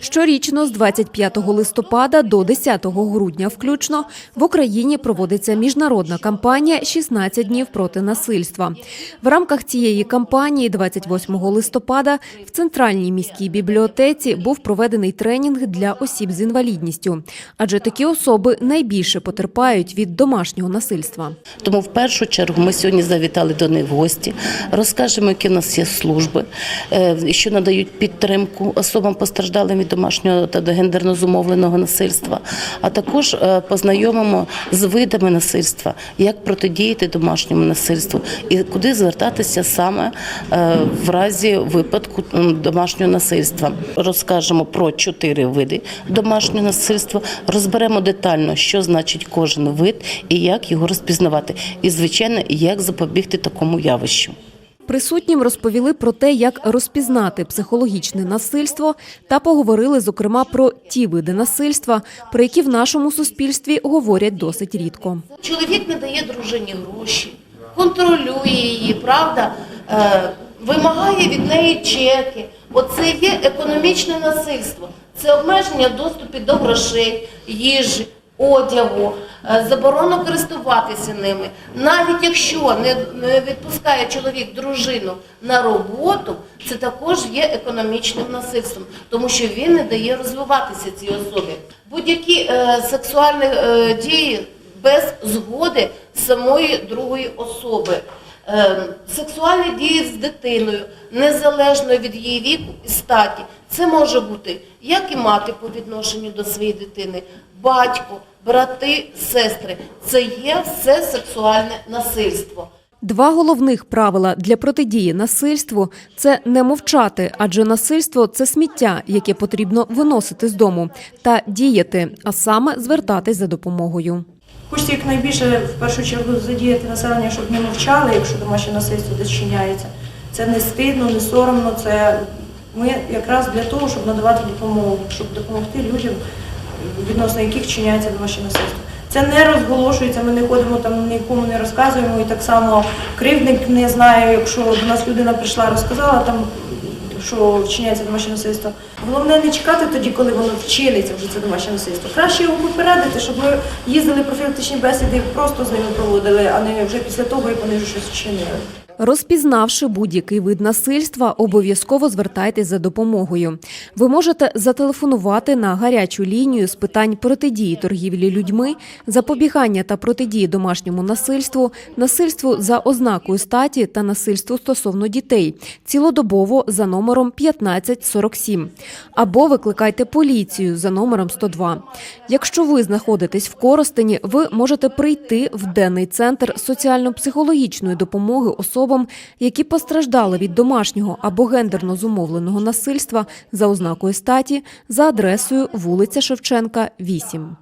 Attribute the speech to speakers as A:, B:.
A: Щорічно з 25 листопада до 10 грудня включно в Україні проводиться міжнародна кампанія «16 днів проти насильства. В рамках цієї кампанії 28 листопада в центральній міській бібліотеці був проведений тренінг для осіб з інвалідністю, адже такі особи найбільше потерпають від домашнього насильства.
B: Тому в першу чергу ми сьогодні завітали до них в гості, розкажемо, які в нас є служби, е, що надають підтримку особам постраждалим від домашнього та гендерно зумовленого насильства, а також е, познайомимо з видами насильства, як протидіяти домашньому насильству і куди звертатися саме е, в разі випадку домашнього насильства. Розкажемо про чотири види домашнього насильства, розберемо детально, що значить кожен вид і як його розпізнавати. І, звичайно, як запобігти такому явищу.
A: Присутнім розповіли про те, як розпізнати психологічне насильство, та поговорили, зокрема, про ті види насильства, про які в нашому суспільстві говорять досить рідко.
C: Чоловік не дає дружині гроші, контролює її, правда, е, вимагає від неї чеки. Оце є економічне насильство. Це обмеження доступу до грошей, їжі, одягу, е, заборона користуватися ними. Навіть якщо не, відпускає чоловік дружину на роботу, це також є економічним насильством, тому що він не дає розвиватися цій особі. Будь-які е, сексуальні е, дії без згоди самої другої особи. Сексуальні дії з дитиною, незалежно від її віку і статі. Це може бути як і мати по відношенню до своєї дитини, батько, брати, сестри. Це є все сексуальне насильство.
A: Два головних правила для протидії насильству це не мовчати, адже насильство це сміття, яке потрібно виносити з дому, та діяти, а саме звертатись за допомогою.
D: Хочеться якнайбільше в першу чергу задіяти населення, щоб не мовчали, якщо домашнє насильство десь чиняється. Це не стидно, не соромно. Це ми якраз для того, щоб надавати допомогу, щоб допомогти людям, відносно яких чиняється домашнє насильство. Це не розголошується, ми не ходимо там нікому не розказуємо, і так само кривдник не знає, якщо до нас людина прийшла, розказала там, що вчиняється домашнє насильство. Головне не чекати тоді, коли воно вчиниться вже це домашнє насильство. Краще його попередити, щоб ми їздили профілактичні бесіди і просто з ними проводили, а не вже після того, як вони вже щось вчинили.
A: Розпізнавши будь-який вид насильства, обов'язково звертайтесь за допомогою. Ви можете зателефонувати на гарячу лінію з питань протидії торгівлі людьми, запобігання та протидії домашньому насильству, насильству за ознакою статі та насильству стосовно дітей, цілодобово за номером 1547. Або викликайте поліцію за номером 102. Якщо ви знаходитесь в Коростені, ви можете прийти в денний центр соціально-психологічної допомоги особам, які постраждали від домашнього або гендерно зумовленого насильства за ознакою статі за адресою вулиця Шевченка, 8.